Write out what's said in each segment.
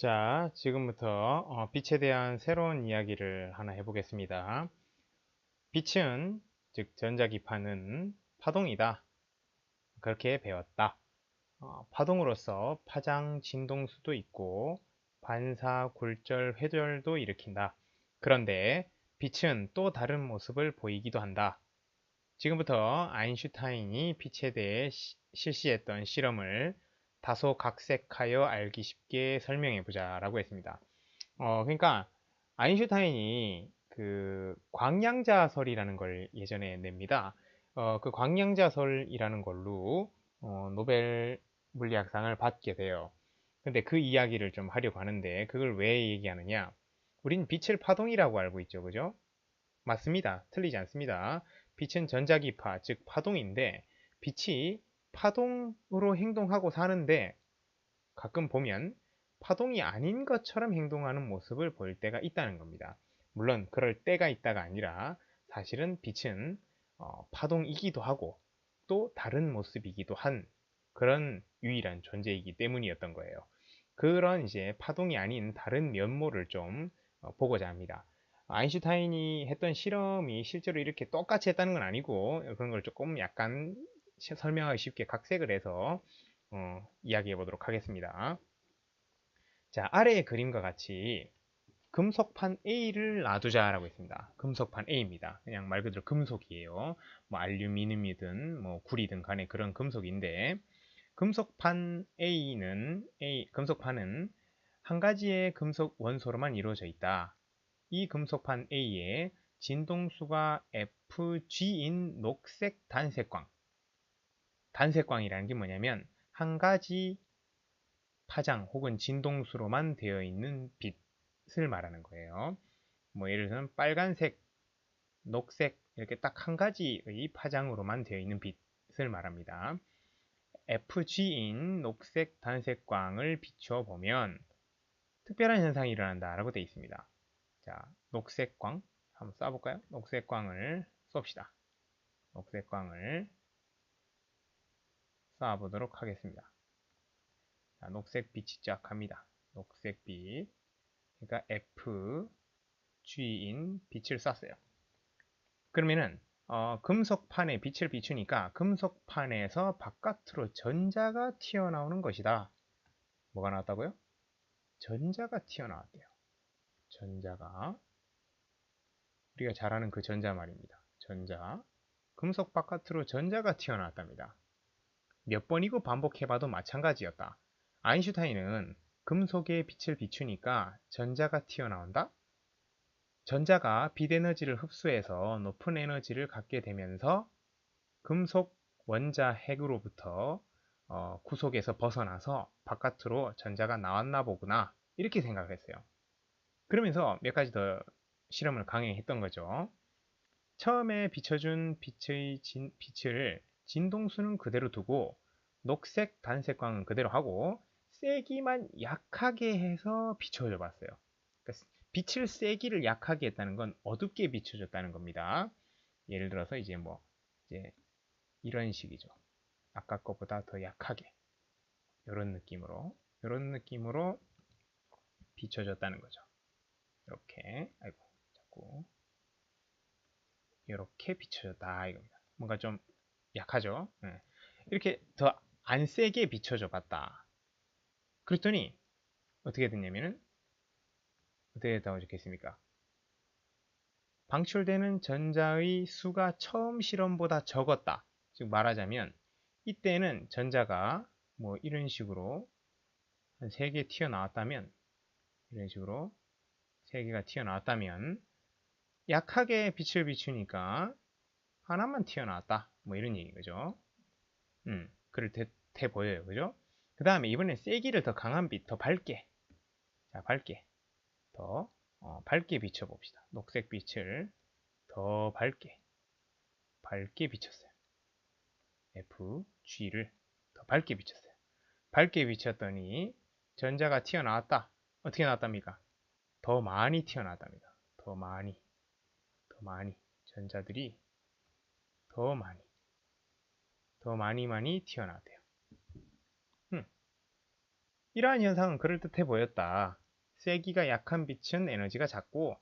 자, 지금부터 어, 빛에 대한 새로운 이야기를 하나 해보겠습니다. 빛은, 즉 전자기파는 파동이다. 그렇게 배웠다. 어, 파동으로서 파장, 진동수도 있고 반사, 굴절, 회절도 일으킨다. 그런데 빛은 또 다른 모습을 보이기도 한다. 지금부터 아인슈타인이 빛에 대해 시, 실시했던 실험을 다소 각색하여 알기 쉽게 설명해 보자라고 했습니다. 어, 그러니까 아인슈타인이 그 광양자설이라는 걸 예전에 냅니다. 어, 그 광양자설이라는 걸로 어, 노벨 물리학상을 받게 돼요. 근데 그 이야기를 좀 하려고 하는데 그걸 왜 얘기하느냐? 우린 빛을 파동이라고 알고 있죠. 그죠? 맞습니다. 틀리지 않습니다. 빛은 전자기파, 즉 파동인데 빛이 파동으로 행동하고 사는데 가끔 보면 파동이 아닌 것처럼 행동하는 모습을 볼 때가 있다는 겁니다. 물론 그럴 때가 있다가 아니라 사실은 빛은 어, 파동이기도 하고 또 다른 모습이기도 한 그런 유일한 존재이기 때문이었던 거예요. 그런 이제 파동이 아닌 다른 면모를 좀 어, 보고자 합니다. 아인슈타인이 했던 실험이 실제로 이렇게 똑같이 했다는 건 아니고 그런 걸 조금 약간 설명하기 쉽게 각색을 해서 어, 이야기해 보도록 하겠습니다. 자, 아래의 그림과 같이 금속판 A를 놔두자라고 했습니다. 금속판 A입니다. 그냥 말 그대로 금속이에요. 뭐 알루미늄이든 뭐 구리든 간에 그런 금속인데 금속판 A는 A 금속판은 한 가지의 금속 원소로만 이루어져 있다. 이 금속판 A에 진동수가 FG인 녹색 단색광 단색광이라는 게 뭐냐면 한 가지 파장 혹은 진동수로만 되어 있는 빛을 말하는 거예요. 뭐 예를 들면 빨간색, 녹색 이렇게 딱 한 가지의 파장으로만 되어 있는 빛을 말합니다. FG인 녹색 단색광을 비추어 보면 특별한 현상이 일어난다라고 되어 있습니다. 자, 녹색광 한번 쏴볼까요? 녹색광을 쏩시다. 녹색광을 쏴보도록 하겠습니다. 자, 녹색 빛이 시작합니다. 녹색 빛. 그러니까 F, G인 빛을 쐈어요. 그러면은 어, 금속판에 빛을 비추니까 금속판에서 바깥으로 전자가 튀어나오는 것이다. 뭐가 나왔다고요? 전자가 튀어나왔대요. 전자가 우리가 잘 아는 그 전자 말입니다. 전자 금속 바깥으로 전자가 튀어나왔답니다. 몇 번이고 반복해봐도 마찬가지였다. 아인슈타인은 금속에 빛을 비추니까 전자가 튀어나온다? 전자가 빛 에너지를 흡수해서 높은 에너지를 갖게 되면서 금속 원자 핵으로부터 어, 구속에서 벗어나서 바깥으로 전자가 나왔나 보구나 이렇게 생각을 했어요. 그러면서 몇 가지 더 실험을 강행했던 거죠. 처음에 비춰준 빛의 진, 빛을 진동수는 그대로 두고 녹색 단색광은 그대로 하고 세기만 약하게 해서 비춰줘 봤어요. 그러니까 빛을 세기를 약하게 했다는 건 어둡게 비춰줬다는 겁니다. 예를 들어서 이제 뭐 이제 이런 식이죠. 아까 것보다 더 약하게 이런 느낌으로 이런 느낌으로 비춰줬다는 거죠. 이렇게 아이고 자꾸 이렇게 비춰줬다 이겁니다. 뭔가 좀 약하죠. 네. 이렇게 더 안 세게 비춰줘 봤다. 그랬더니 어떻게 됐냐면은 어떻게 됐다고 적겠습니까? 방출되는 전자의 수가 처음 실험보다 적었다. 즉 말하자면 이때는 전자가 뭐 이런 식으로 한 3개 튀어나왔다면 이런 식으로 3개가 튀어나왔다면 약하게 빛을 비추니까 하나만 튀어나왔다. 뭐 이런 얘기 죠 음, 그럴 듯해 보여요. 그죠? 그 다음에 이번엔 세기를 더 강한 빛, 더 밝게. 자, 밝게. 더 어, 밝게 비춰봅시다. 녹색 빛을 더 밝게. 밝게 비췄어요. F, G를 더 밝게 비췄어요. 밝게 비췄더니 전자가 튀어나왔다. 어떻게 나왔답니까? 더 많이 튀어나왔답니다. 더 많이. 더 많이. 전자들이 더 많이 더 많이 많이 튀어나왔대요. 음. 이러한 현상은 그럴듯해 보였다. 세기가 약한 빛은 에너지가 작고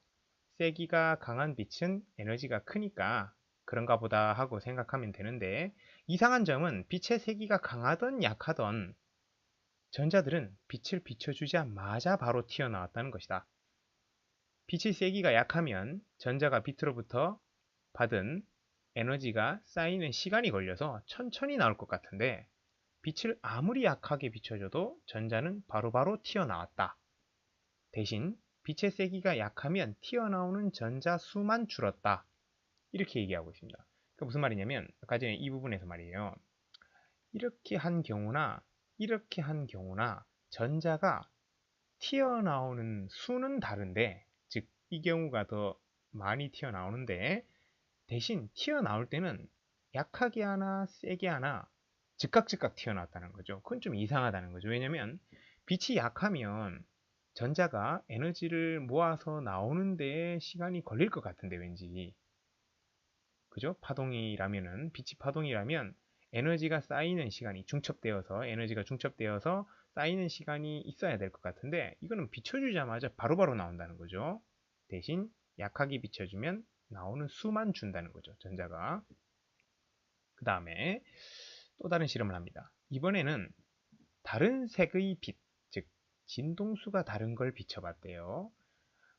세기가 강한 빛은 에너지가 크니까 그런가 보다 하고 생각하면 되는데 이상한 점은 빛의 세기가 강하던 약하던 전자들은 빛을 비춰주자마자 바로 튀어나왔다는 것이다. 빛의 세기가 약하면 전자가 빛으로부터 받은 에너지가 쌓이는 시간이 걸려서 천천히 나올 것 같은데 빛을 아무리 약하게 비춰줘도 전자는 바로바로 바로 튀어나왔다. 대신 빛의 세기가 약하면 튀어나오는 전자 수만 줄었다. 이렇게 얘기하고 있습니다. 그 무슨 말이냐면 아까 전에 이 부분에서 말이에요. 이렇게 한 경우나 이렇게 한 경우나 전자가 튀어나오는 수는 다른데 즉 이 경우가 더 많이 튀어나오는데 대신 튀어나올 때는 약하게 하나 세게 하나 즉각 즉각 튀어나왔다는 거죠. 그건 좀 이상하다는 거죠. 왜냐면 빛이 약하면 전자가 에너지를 모아서 나오는데 시간이 걸릴 것 같은데 왠지 그죠? 파동이라면은 빛이 파동이라면 에너지가 쌓이는 시간이 중첩되어서 에너지가 중첩되어서 쌓이는 시간이 있어야 될 것 같은데 이거는 비춰주자마자 바로바로 바로 나온다는 거죠. 대신 약하게 비춰주면 나오는 수만 준다는 거죠. 전자가. 그 다음에 또 다른 실험을 합니다. 이번에는 다른 색의 빛, 즉 진동수가 다른 걸 비춰봤대요.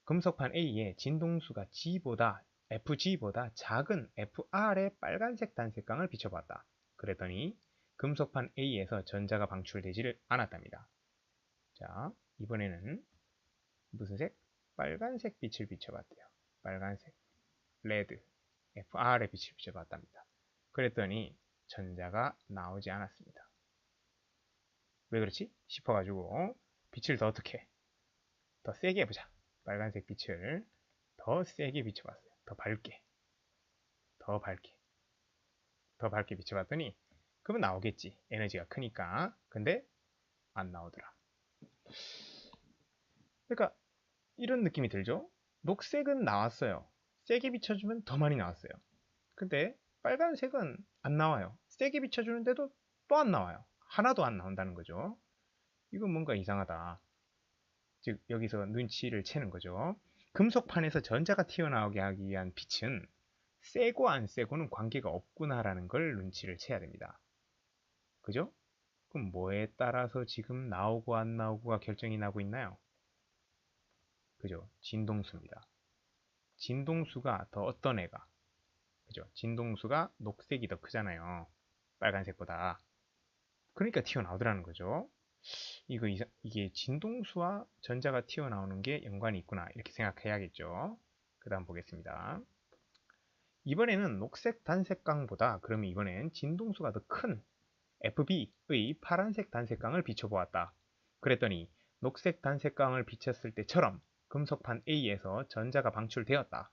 금속판 A에 진동수가 G보다 FG보다 작은 FR의 빨간색 단색광을 비춰봤다. 그랬더니 금속판 A에서 전자가 방출되지를 않았답니다. 자, 이번에는 무슨 색? 빨간색 빛을 비춰봤대요. 빨간색, 레드, FR의 빛을 비춰봤답니다. 그랬더니 전자가 나오지 않았습니다. 왜 그렇지? 싶어가지고 빛을 더 어떻게 더 세게 해보자. 빨간색 빛을 더 세게 비춰봤어요. 더 밝게 더 밝게 더 밝게 비춰봤더니 그러면 나오겠지 에너지가 크니까 근데 안 나오더라 그러니까 이런 느낌이 들죠 녹색은 나왔어요 세게 비춰주면 더 많이 나왔어요 근데 빨간색은 안 나와요 세게 비춰주는데도 또 안 나와요 하나도 안 나온다는 거죠 이건 뭔가 이상하다 즉 여기서 눈치를 채는 거죠 금속판에서 전자가 튀어나오게 하기 위한 빛은 세고 안 세고는 관계가 없구나라는 걸 눈치를 채야 됩니다. 그죠? 그럼 뭐에 따라서 지금 나오고 안 나오고가 결정이 나고 있나요? 그죠? 진동수입니다. 진동수가 더 어떤 애가? 그죠? 진동수가 녹색이 더 크잖아요. 빨간색보다. 그러니까 튀어나오더라는 거죠. 이거 이게 진동수와 전자가 튀어나오는 게 연관이 있구나 이렇게 생각해야겠죠. 그 다음 보겠습니다. 이번에는 녹색 단색광보다 그러면 이번엔 진동수가 더 큰 FB의 파란색 단색광을 비춰보았다. 그랬더니 녹색 단색광을 비쳤을 때처럼 금속판 A에서 전자가 방출되었다.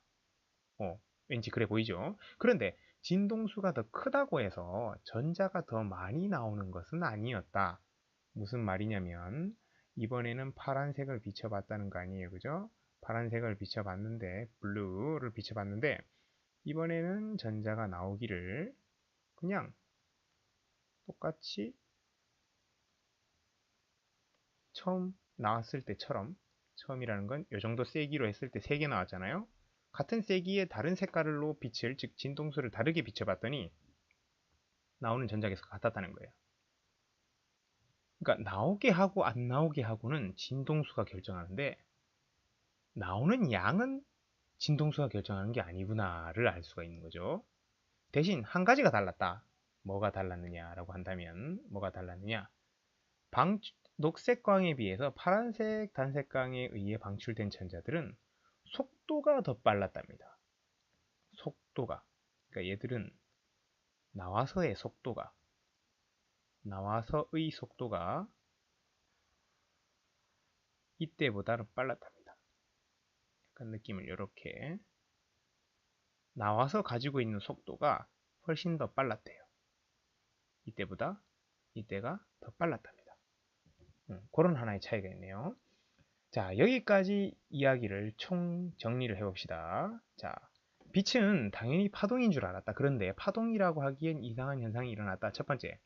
어, 왠지 그래 보이죠? 그런데 진동수가 더 크다고 해서 전자가 더 많이 나오는 것은 아니었다. 무슨 말이냐면 이번에는 파란색을 비춰봤다는 거 아니에요 그죠 파란색을 비춰봤는데 블루를 비춰봤는데 이번에는 전자가 나오기를 그냥 똑같이 처음 나왔을 때처럼 처음이라는 건 이 정도 세기로 했을 때 3개 나왔잖아요 같은 세기의 다른 색깔로 빛을 즉 진동수를 다르게 비춰봤더니 나오는 전자계수가 같았다는 거예요 그러니까 나오게 하고 안 나오게 하고는 진동수가 결정하는데 나오는 양은 진동수가 결정하는 게 아니구나를 알 수가 있는 거죠. 대신 한 가지가 달랐다. 뭐가 달랐느냐라고 한다면 뭐가 달랐느냐? 방, 녹색광에 비해서 파란색 단색광에 의해 방출된 전자들은 속도가 더 빨랐답니다. 속도가. 그러니까 얘들은 나와서의 속도가 나와서의 속도가 이때보다는 빨랐답니다. 약간 느낌을 이렇게 나와서 가지고 있는 속도가 훨씬 더 빨랐대요. 이때보다 이때가 더 빨랐답니다. 음, 그런 하나의 차이가 있네요. 자 여기까지 이야기를 총 정리를 해봅시다. 자 빛은 당연히 파동인 줄 알았다. 그런데 파동이라고 하기엔 이상한 현상이 일어났다. 첫 번째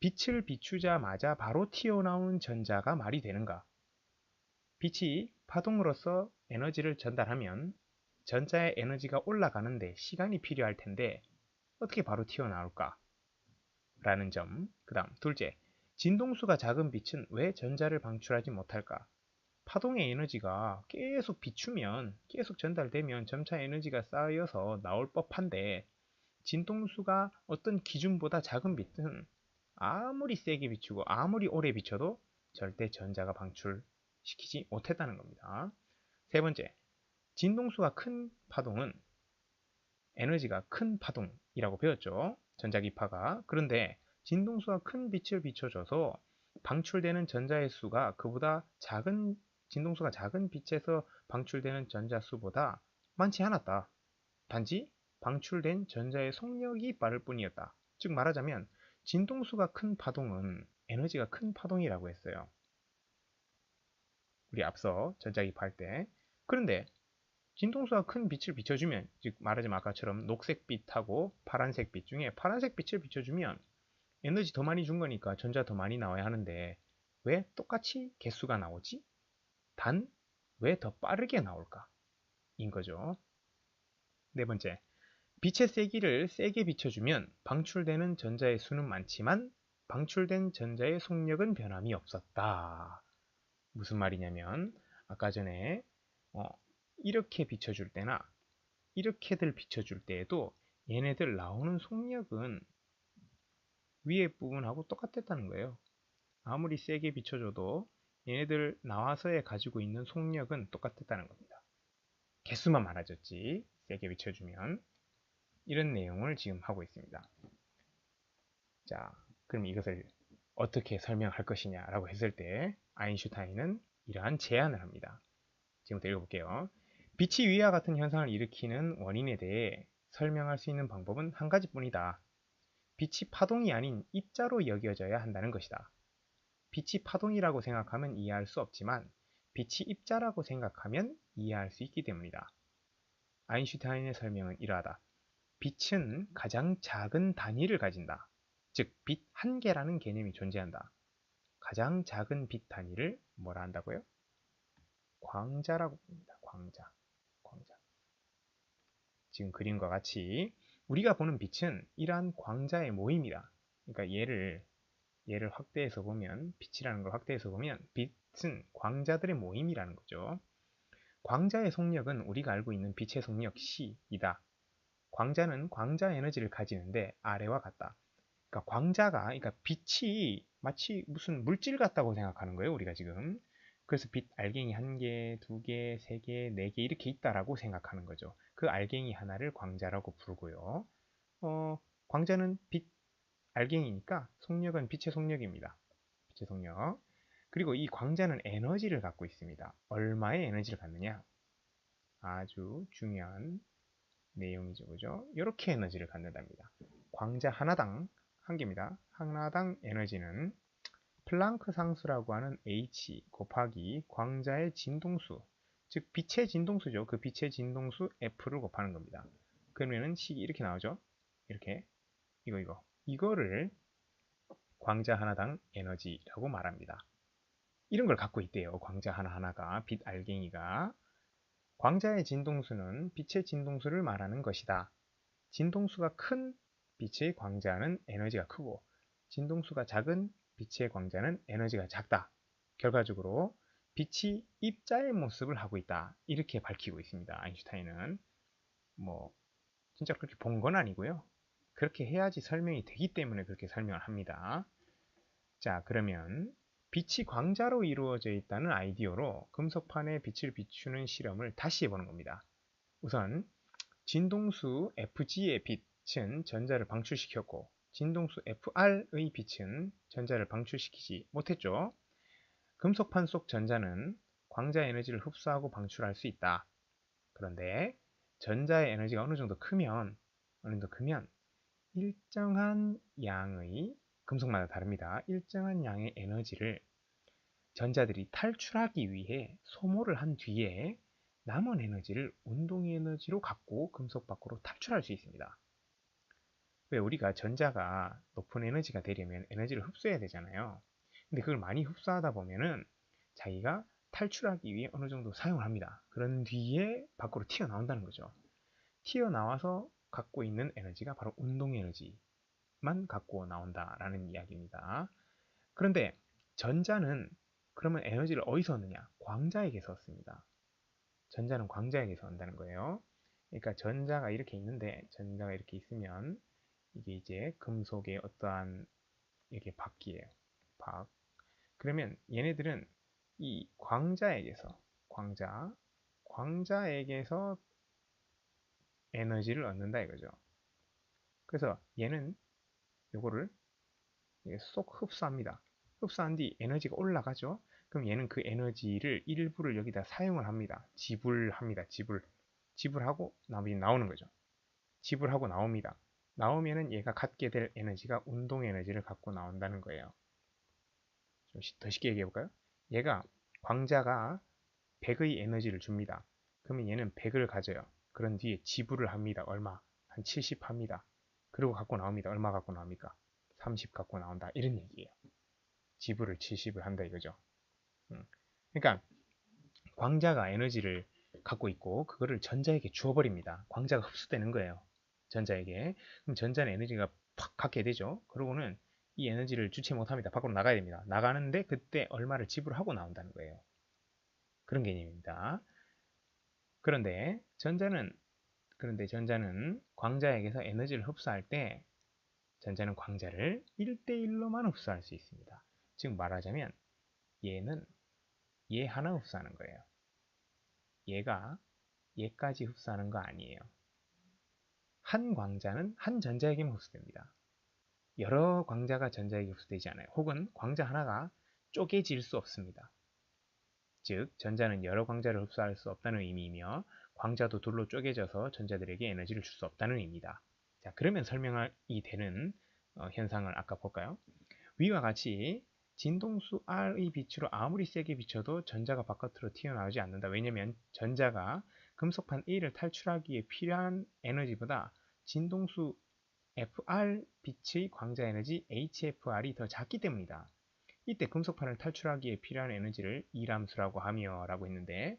빛을 비추자마자 바로 튀어나온 전자가 말이 되는가? 빛이 파동으로서 에너지를 전달하면 전자의 에너지가 올라가는데 시간이 필요할 텐데 어떻게 바로 튀어나올까? 라는 점. 그 다음 둘째, 진동수가 작은 빛은 왜 전자를 방출하지 못할까? 파동의 에너지가 계속 비추면 계속 전달되면 점차 에너지가 쌓여서 나올 법한데 진동수가 어떤 기준보다 작은 빛은 아무리 세게 비추고 아무리 오래 비춰도 절대 전자가 방출시키지 못했다는 겁니다. 세 번째, 진동수가 큰 파동은 에너지가 큰 파동이라고 배웠죠. 전자기파가. 그런데 진동수가 큰 빛을 비춰줘서 방출되는 전자의 수가 그보다 작은 진동수가 작은 빛에서 방출되는 전자 수보다 많지 않았다. 단지 방출된 전자의 속력이 빠를 뿐이었다. 즉 말하자면 진동수가 큰 파동은 에너지가 큰 파동이라고 했어요. 우리 앞서 전자기파 할 때. 그런데 진동수가 큰 빛을 비춰주면 즉 말하자면 아까처럼 녹색 빛하고 파란색 빛 중에 파란색 빛을 비춰주면 에너지 더 많이 준 거니까 전자 더 많이 나와야 하는데 왜 똑같이 개수가 나오지? 단 왜 더 빠르게 나올까? 인 거죠. 네 번째, 빛의 세기를 세게 비춰주면 방출되는 전자의 수는 많지만 방출된 전자의 속력은 변함이 없었다. 무슨 말이냐면 아까 전에 어, 이렇게 비춰줄 때나 이렇게들 비춰줄 때에도 얘네들 나오는 속력은 위에 부분하고 똑같았다는 거예요. 아무리 세게 비춰줘도 얘네들 나와서에 가지고 있는 속력은 똑같았다는 겁니다. 개수만 많아졌지 세게 비춰주면 이런 내용을 지금 하고 있습니다. 자, 그럼 이것을 어떻게 설명할 것이냐 라고 했을 때 아인슈타인은 이러한 제안을 합니다. 지금부터 읽어볼게요. 빛이 위와 같은 현상을 일으키는 원인에 대해 설명할 수 있는 방법은 한 가지뿐이다. 빛이 파동이 아닌 입자로 여겨져야 한다는 것이다. 빛이 파동이라고 생각하면 이해할 수 없지만 빛이 입자라고 생각하면 이해할 수 있기 때문이다. 아인슈타인의 설명은 이러하다. 빛은 가장 작은 단위를 가진다. 즉, 빛 한 개라는 개념이 존재한다. 가장 작은 빛 단위를 뭐라 한다고요? 광자라고 부릅니다. 광자. 광자. 지금 그림과 같이 우리가 보는 빛은 이러한 광자의 모임이다. 그러니까 얘를 얘를 확대해서 보면 빛이라는 걸 확대해서 보면 빛은 광자들의 모임이라는 거죠. 광자의 속력은 우리가 알고 있는 빛의 속력 C이다. 광자는 광자 에너지를 가지는데 아래와 같다. 그러니까 광자가 그러니까 빛이 마치 무슨 물질 같다고 생각하는 거예요. 우리가 지금. 그래서 빛 알갱이 한 개, 두 개, 세 개, 네 개 이렇게 있다라고 생각하는 거죠. 그 알갱이 하나를 광자라고 부르고요. 어, 광자는 빛 알갱이니까 속력은 빛의 속력입니다. 빛의 속력. 그리고 이 광자는 에너지를 갖고 있습니다. 얼마의 에너지를 갖느냐? 아주 중요한 내용이죠. 그죠? 이렇게 에너지를 갖는답니다. 광자 하나당 한 개입니다. 하나당 에너지는 플랑크 상수라고 하는 h 곱하기 광자의 진동수 즉 빛의 진동수죠. 그 빛의 진동수 f를 곱하는 겁니다. 그러면은 식이 이렇게 나오죠. 이렇게 이거 이거 이거를 광자 하나당 에너지라고 말합니다. 이런 걸 갖고 있대요. 광자 하나하나가 빛 알갱이가 광자의 진동수는 빛의 진동수를 말하는 것이다. 진동수가 큰 빛의 광자는 에너지가 크고 진동수가 작은 빛의 광자는 에너지가 작다. 결과적으로 빛이 입자의 모습을 하고 있다. 이렇게 밝히고 있습니다. 아인슈타인은 뭐 진짜 그렇게 본 건 아니고요. 그렇게 해야지 설명이 되기 때문에 그렇게 설명을 합니다. 자 그러면 빛이 광자로 이루어져 있다는 아이디어로 금속판에 빛을 비추는 실험을 다시 해보는 겁니다. 우선 진동수 FG의 빛은 전자를 방출시켰고 진동수 FR의 빛은 전자를 방출시키지 못했죠. 금속판 속 전자는 광자 에너지를 흡수하고 방출할 수 있다. 그런데 전자의 에너지가 어느 정도 크면 어느 정도 크면 일정한 양의 금속마다 다릅니다. 일정한 양의 에너지를 전자들이 탈출하기 위해 소모를 한 뒤에 남은 에너지를 운동 에너지로 갖고 금속 밖으로 탈출할 수 있습니다. 왜 우리가 전자가 높은 에너지가 되려면 에너지를 흡수해야 되잖아요. 근데 그걸 많이 흡수하다 보면은 자기가 탈출하기 위해 어느 정도 사용을 합니다. 그런 뒤에 밖으로 튀어나온다는 거죠. 튀어나와서 갖고 있는 에너지가 바로 운동 에너지만 갖고 나온다라는 이야기입니다. 그런데 전자는 그러면 에너지를 어디서 얻느냐? 광자에게서 얻습니다. 전자는 광자에게서 얻는다는 거예요. 그러니까 전자가 이렇게 있는데 전자가 이렇게 있으면 이게 이제 금속의 어떠한 이게 박이에요. 박. 그러면 얘네들은 이 광자에게서 광자 광자에게서 에너지를 얻는다 이거죠. 그래서 얘는 요거를 쏙 흡수합니다. 흡수한 뒤 에너지가 올라가죠. 그럼 얘는 그 에너지를 일부를 여기다 사용을 합니다. 지불합니다. 지불. 지불하고 나머지 나오는 거죠. 지불하고 나옵니다. 나오면은 얘가 갖게 될 에너지가 운동 에너지를 갖고 나온다는 거예요. 좀더 쉽게 얘기해 볼까요? 얘가 광자가 100의 에너지를 줍니다. 그러면 얘는 100을 가져요. 그런 뒤에 지불을 합니다. 얼마? 한 70 합니다. 그리고 갖고 나옵니다. 얼마 갖고 나옵니까? 30 갖고 나온다. 이런 얘기예요. 지불을 70을 한다 이거죠. 음. 그러니까 광자가 에너지를 갖고 있고 그거를 전자에게 주어버립니다. 광자가 흡수되는 거예요. 전자에게. 그럼 전자는 에너지가 팍 갖게 되죠. 그러고는 이 에너지를 주체 못합니다. 밖으로 나가야 됩니다. 나가는데 그때 얼마를 지불하고 나온다는 거예요. 그런 개념입니다. 그런데 전자는 그런데 전자는 광자에게서 에너지를 흡수할 때 전자는 광자를 1대1로만 흡수할 수 있습니다. 즉 말하자면 얘는 얘 하나 흡수하는 거예요. 얘가 얘까지 흡수하는 거 아니에요. 한 광자는 한 전자에게만 흡수됩니다. 여러 광자가 전자에게 흡수되지 않아요. 혹은 광자 하나가 쪼개질 수 없습니다. 즉 전자는 여러 광자를 흡수할 수 없다는 의미이며 광자도 둘로 쪼개져서 전자들에게 에너지를 줄 수 없다는 의미다. 자 그러면 설명이 되는 어, 현상을 아까 볼까요? 위와 같이 진동수 R의 빛으로 아무리 세게 비춰도 전자가 바깥으로 튀어나오지 않는다. 왜냐하면 전자가 금속판 A를 탈출하기 위해 필요한 에너지보다 진동수 FR 빛의 광자 에너지 HFR이 더 작기 때문이다. 이때 금속판을 탈출하기 위해 필요한 에너지를 이람수라고 하며 라고 했는데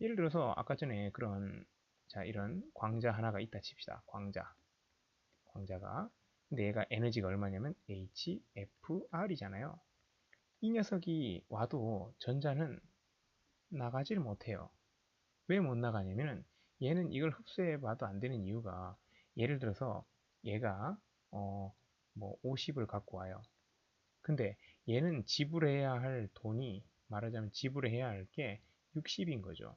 예를 들어서 아까 전에 그런 자 이런 광자 하나가 있다 칩시다. 광자 광자가 근데 얘가 에너지가 얼마냐면 HFR이잖아요. 이 녀석이 와도 전자는 나가지를 못해요. 왜 못 나가냐면 얘는 이걸 흡수해 봐도 안 되는 이유가 예를 들어서 얘가 어 뭐 50을 갖고 와요. 근데 얘는 지불해야 할 돈이 말하자면 지불해야 할 게 60인 거죠.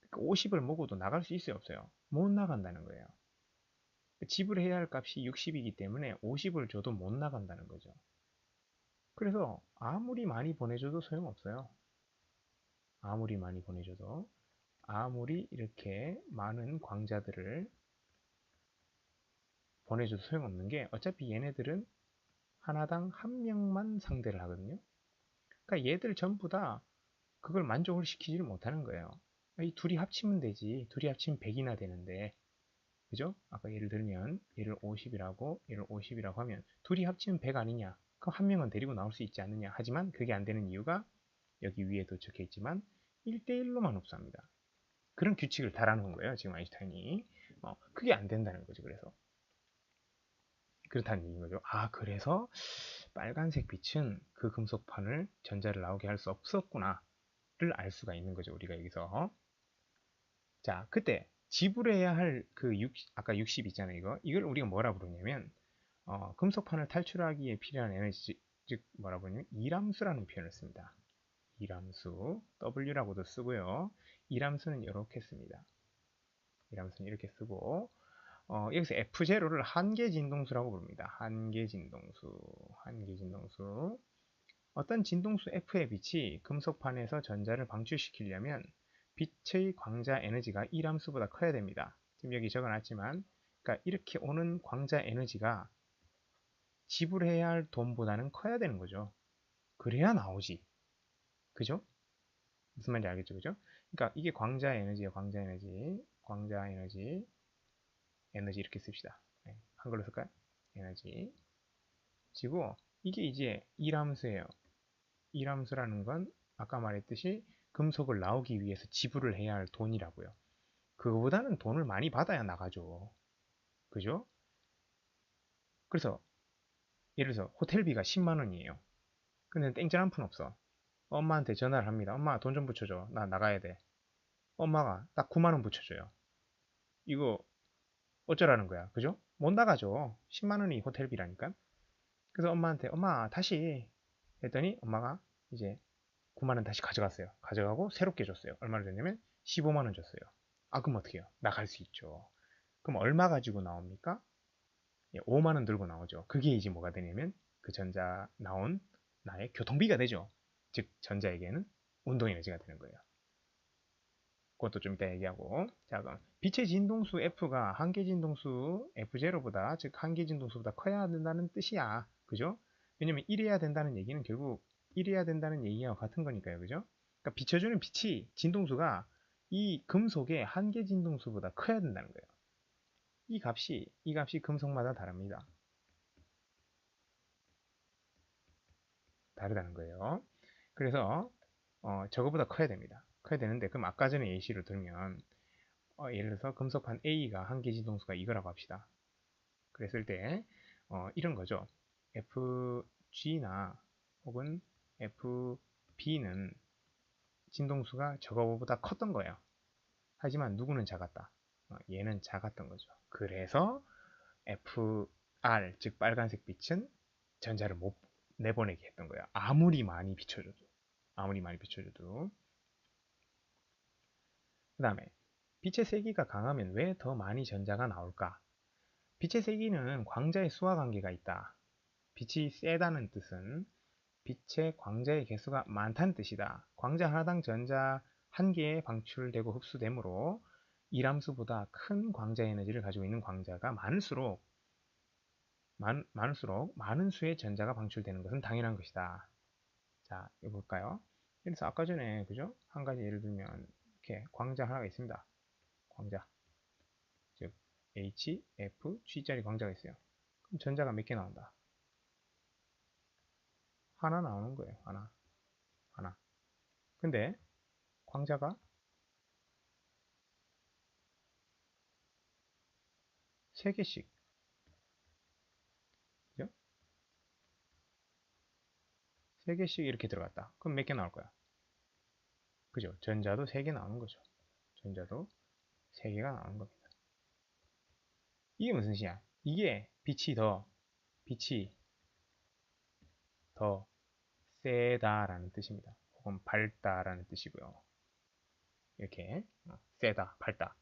그러니까 50을 먹어도 나갈 수 있어요, 없어요? 못 나간다는 거예요. 지불해야 할 값이 60이기 때문에 50을 줘도 못 나간다는 거죠. 그래서 아무리 많이 보내줘도 소용없어요. 아무리 많이 보내줘도 아무리 이렇게 많은 광자들을 보내줘도 소용없는 게 어차피 얘네들은 하나당 한 명만 상대를 하거든요. 그러니까 얘들 전부 다 그걸 만족을 시키지를 못하는 거예요. 이 둘이 합치면 되지. 둘이 합치면 100이나 되는데. 그죠? 아까 예를 들면 얘를 50이라고 얘를 50이라고 하면 둘이 합치면 100 아니냐? 그럼 한 명은 데리고 나올 수 있지 않느냐 하지만 그게 안 되는 이유가 여기 위에도 적혀 있지만 1대1로만 흡수합니다. 그런 규칙을 달아놓은 거예요. 지금 아인슈타인이. 어, 그게 안 된다는 거죠. 그래서. 그렇다는 얘기인 거죠. 아, 그래서 빨간색 빛은 그 금속판을 전자를 나오게 할 수 없었구나를 알 수가 있는 거죠. 우리가 여기서. 자, 그때 지불해야 할그 60, 아까 60 있잖아요. 이거. 이걸 우리가 뭐라 부르냐면 어, 금속판을 탈출하기에 필요한 에너지, 즉 뭐라 부르냐면 이람수라는 표현을 씁니다. 이람수, W라고도 쓰고요. 이람수는 이렇게 씁니다. 이람수는 이렇게 쓰고 어, 여기서 F0를 한계 진동수라고 부릅니다. 한계 진동수, 한계 진동수. 어떤 진동수 F의 빛이 금속판에서 전자를 방출시키려면 빛의 광자 에너지가 이람수보다 커야 됩니다. 지금 여기 적어놨지만 그러니까 이렇게 오는 광자 에너지가 지불해야 할 돈보다는 커야 되는 거죠. 그래야 나오지. 그죠? 무슨 말인지 알겠죠? 그죠? 그러니까 이게 광자 에너지예요. 광자 에너지. 광자 에너지. 에너지 이렇게 씁시다. 네, 한글로 쓸까요? 에너지 지고 이게 이제 이람수예요. 이람수라는 건 아까 말했듯이 금속을 나오기 위해서 지불을 해야 할 돈이라고요. 그거보다는 돈을 많이 받아야 나가죠. 그죠? 그래서 예를 들어서 호텔비가 10만 원이에요. 근데 땡전 한 푼 없어. 엄마한테 전화를 합니다. 엄마 돈 좀 붙여줘. 나 나가야 돼. 엄마가 딱 9만 원 붙여줘요. 이거 어쩌라는 거야. 그죠? 못 나가죠. 10만 원이 호텔비라니까. 그래서 엄마한테 엄마 다시 했더니 엄마가 이제 9만 원 다시 가져갔어요. 가져가고 새롭게 줬어요. 얼마나 줬냐면 15만 원 줬어요. 아 그럼 어떻게 해요? 나갈 수 있죠. 그럼 얼마 가지고 나옵니까? 5만 예, 원 들고 나오죠. 그게 이제 뭐가 되냐면 그 전자 나온 나의 교통비가 되죠. 즉 전자에게는 운동 에너지가 되는 거예요. 그것도 좀 이따 얘기하고 자 그럼 빛의 진동수 F가 한계 진동수 F0보다 즉 한계 진동수보다 커야 된다는 뜻이야. 그죠? 왜냐면 1해야 된다는 얘기는 결국 1해야 된다는 얘기와 같은 거니까요. 그죠? 그러니까 비춰주는 빛이 진동수가 이 금속의 한계 진동수보다 커야 된다는 거예요. 이 값이 이 값이 금속마다 다릅니다. 다르다는 거예요. 그래서 어, 저거보다 커야 됩니다. 커야 되는데 그럼 아까 전에 예시를 들면 어, 예를 들어서 금속판 A가 한계 진동수가 이거라고 합시다. 그랬을 때 어, 이런 거죠. FG나 혹은 FB는 진동수가 저거보다 컸던 거예요. 하지만 누구는 작았다. 어, 얘는 작았던 거죠. 그래서 FR 즉 빨간색 빛은 전자를 못 내보내게 했던 거예요. 아무리 많이 비춰줘도 아무리 많이 비춰줘도 그 다음에 빛의 세기가 강하면 왜 더 많이 전자가 나올까? 빛의 세기는 광자의 수와 관계가 있다. 빛이 세다는 뜻은 빛의 광자의 개수가 많다는 뜻이다. 광자 하나당 전자 한 개에 방출되고 흡수되므로 이람수보다 큰 광자 에너지를 가지고 있는 광자가 많을수록 많, 많을수록 많은 수의 전자가 방출되는 것은 당연한 것이다. 자, 이거 볼까요? 그래서 아까 전에 그죠? 한 가지 예를 들면 이렇게 광자 하나가 있습니다. 광자. 즉 H, F, G짜리 광자가 있어요. 그럼 전자가 몇 개 나온다? 하나 나오는 거예요. 하나. 하나. 근데 광자가 세 개씩. 그죠? 세 개씩 이렇게 들어갔다. 그럼 몇 개 나올 거야? 그죠? 전자도 세개 나오는 거죠. 전자도 세 개가 나오는 겁니다. 이게 무슨 시야? 이게 빛이 더, 빛이 더 세다라는 뜻입니다. 혹은 밝다라는 뜻이고요. 이렇게 어, 세다, 밝다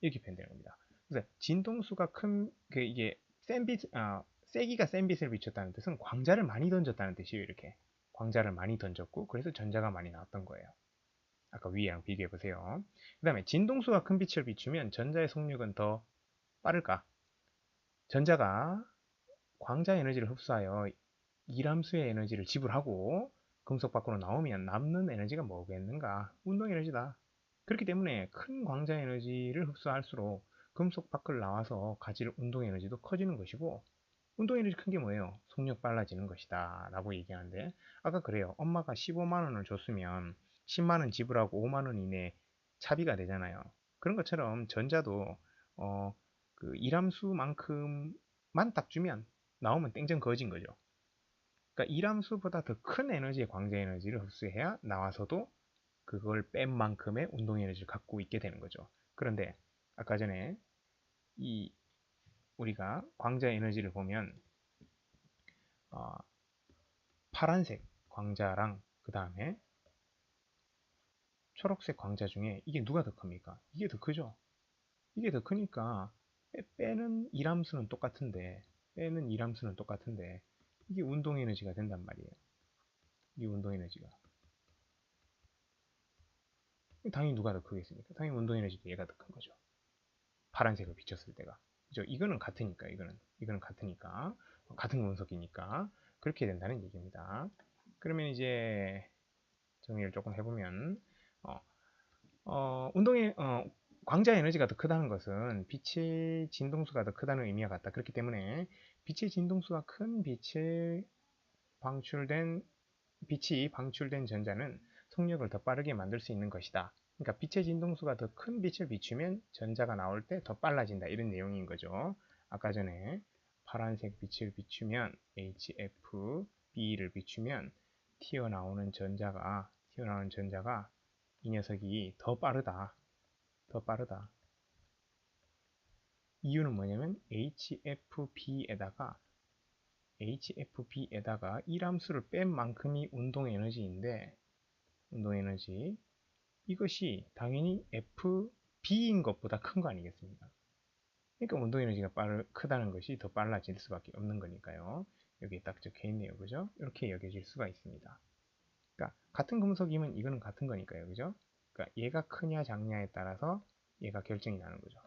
이렇게 표현되는 겁니다. 그래서 진동수가 큰 그 이게 센 빛, 아, 세기가 센 빛을 비췄다는 뜻은 광자를 많이 던졌다는 뜻이에요. 이렇게 광자를 많이 던졌고 그래서 전자가 많이 나왔던 거예요. 아까 위에랑 비교해 보세요. 그 다음에 진동수가 큰 빛을 비추면 전자의 속력은 더 빠를까? 전자가 광자 에너지를 흡수하여 이람수의 에너지를 지불하고 금속 밖으로 나오면 남는 에너지가 뭐겠는가? 운동 에너지다. 그렇기 때문에 큰 광자 에너지를 흡수할수록 금속 밖을 나와서 가질 운동 에너지도 커지는 것이고 운동 에너지 큰 게 뭐예요? 속력 빨라지는 것이다 라고 얘기하는데 아까 그래요. 엄마가 15만 원을 줬으면 10만 원 지불하고 5만 원 이내 차비가 되잖아요. 그런 것처럼 전자도 어, 그 일함수만큼만 딱 주면 나오면 땡전 거진 거죠. 그러니까 일함수보다 더 큰 에너지의 광자 에너지를 흡수해야 나와서도 그걸 뺀 만큼의 운동 에너지를 갖고 있게 되는 거죠. 그런데 아까 전에 이 우리가 광자 에너지를 보면 어, 파란색 광자랑 그 다음에 초록색 광자 중에 이게 누가 더 큽니까? 이게 더 크죠? 이게 더 크니까 빼는 일함수는 똑같은데 빼는 일함수는 똑같은데 이게 운동 에너지가 된단 말이에요. 이 운동 에너지가. 당연히 누가 더 크겠습니까? 당연히 운동 에너지도 얘가 더 큰 거죠. 파란색을 비쳤을 때가. 그죠? 이거는 같으니까, 이거는. 이거는 같으니까. 같은 원석이니까. 그렇게 된다는 얘기입니다. 그러면 이제 정리를 조금 해보면, 어, 어 광자 에너지가 더 크다는 것은 빛의 진동수가 더 크다는 의미와 같다. 그렇기 때문에 빛의 진동수가 큰 빛에 방출된 빛이 방출된 전자는 속력을 더 빠르게 만들 수 있는 것이다. 그러니까 빛의 진동수가 더 큰 빛을 비추면 전자가 나올 때 더 빨라진다. 이런 내용인 거죠. 아까 전에 파란색 빛을 비추면 HF, B를 비추면 튀어나오는 전자가 튀어나오는 전자가 이 녀석이 더 빠르다. 더 빠르다. 이유는 뭐냐면 HFB에다가 HFB에다가 1함수를 뺀 만큼이 운동 에너지인데 운동 에너지 이것이 당연히 FB인 것보다 큰 거 아니겠습니까? 그러니까 운동 에너지가 빠르, 크다는 것이 더 빨라질 수밖에 없는 거니까요. 여기에 딱 적혀 있네요. 그죠? 이렇게 여겨질 수가 있습니다. 그러니까 같은 금속이면 이거는 같은 거니까요. 그죠? 그러니까 얘가 크냐 작냐에 따라서 얘가 결정이 나는 거죠.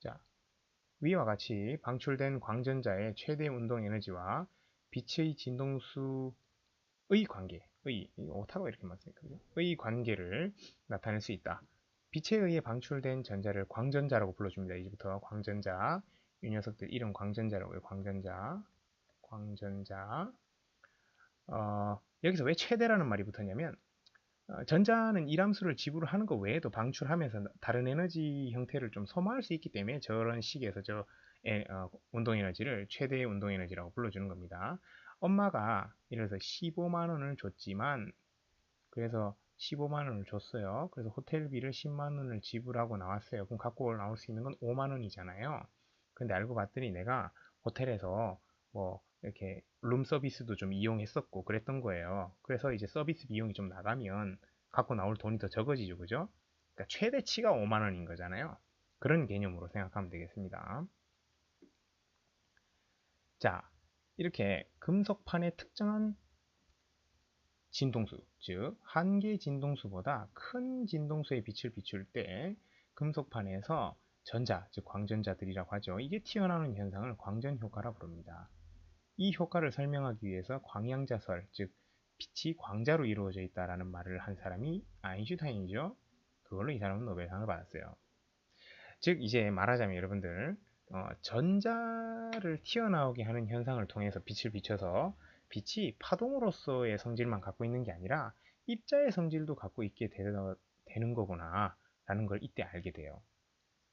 자, 위와 같이 방출된 광전자의 최대 운동 에너지와 빛의 진동수의 관계, 의, 오타가 이렇게 맞습니까? 의 관계를 나타낼 수 있다. 빛에 의해 방출된 전자를 광전자라고 불러줍니다. 이제부터 광전자, 이 녀석들 이름 광전자라고 해요. 광전자, 광전자. 어, 여기서 왜 최대라는 말이 붙었냐면 어, 전자는 이함수를 지불을 하는 것 외에도 방출하면서 다른 에너지 형태를 좀 소모할 수 있기 때문에 저런 식에서 저 에, 어, 운동 에너지를 최대의 운동 에너지라고 불러주는 겁니다. 엄마가 예를 들어서 15만 원을 줬지만 그래서 15만 원을 줬어요. 그래서 호텔비를 10만 원을 지불하고 나왔어요. 그럼 갖고 나올 수 있는 건 5만 원이잖아요. 근데 알고 봤더니 내가 호텔에서 뭐 이렇게 룸 서비스도 좀 이용했었고 그랬던 거예요. 그래서 이제 서비스 비용이 좀 나가면 갖고 나올 돈이 더 적어지죠. 그죠? 그러니까 최대치가 5만 원인 거잖아요. 그런 개념으로 생각하면 되겠습니다. 자, 이렇게 금속판의 특정한 진동수, 즉 한계 진동수보다 큰 진동수의 빛을 비출 때 금속판에서 전자, 즉 광전자들이라고 하죠. 이게 튀어나오는 현상을 광전 효과라 부릅니다. 이 효과를 설명하기 위해서 광양자설, 즉 빛이 광자로 이루어져 있다라는 말을 한 사람이 아인슈타인이죠. 그걸로 이 사람은 노벨상을 받았어요. 즉 이제 말하자면 여러분들 어, 전자를 튀어나오게 하는 현상을 통해서 빛을 비춰서 빛이 파동으로서의 성질만 갖고 있는 게 아니라 입자의 성질도 갖고 있게 되 는 거구나 라는 걸 이때 알게 돼요.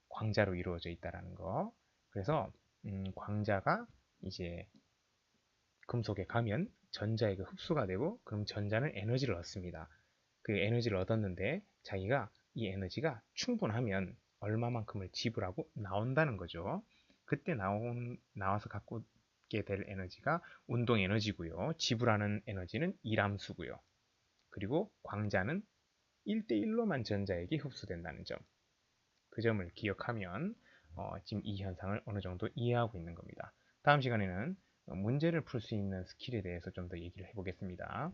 광자로 이루어져 있다라는 거. 그래서 음, 광자가 이제 금속에 가면 전자에게 흡수가 되고 그럼 전자는 에너지를 얻습니다. 그 에너지를 얻었는데 자기가 이 에너지가 충분하면 얼마만큼을 지불하고 나온다는 거죠. 그때 나온, 나와서 갖고 될 에너지가 운동 에너지고요. 지불하는 에너지는 일함수고요. 그리고 광자는 1대1로만 전자에게 흡수된다는 점. 그 점을 기억하면 어, 지금 이 현상을 어느 정도 이해하고 있는 겁니다. 다음 시간에는 문제를 풀 수 있는 스킬에 대해서 좀 더 얘기를 해보겠습니다.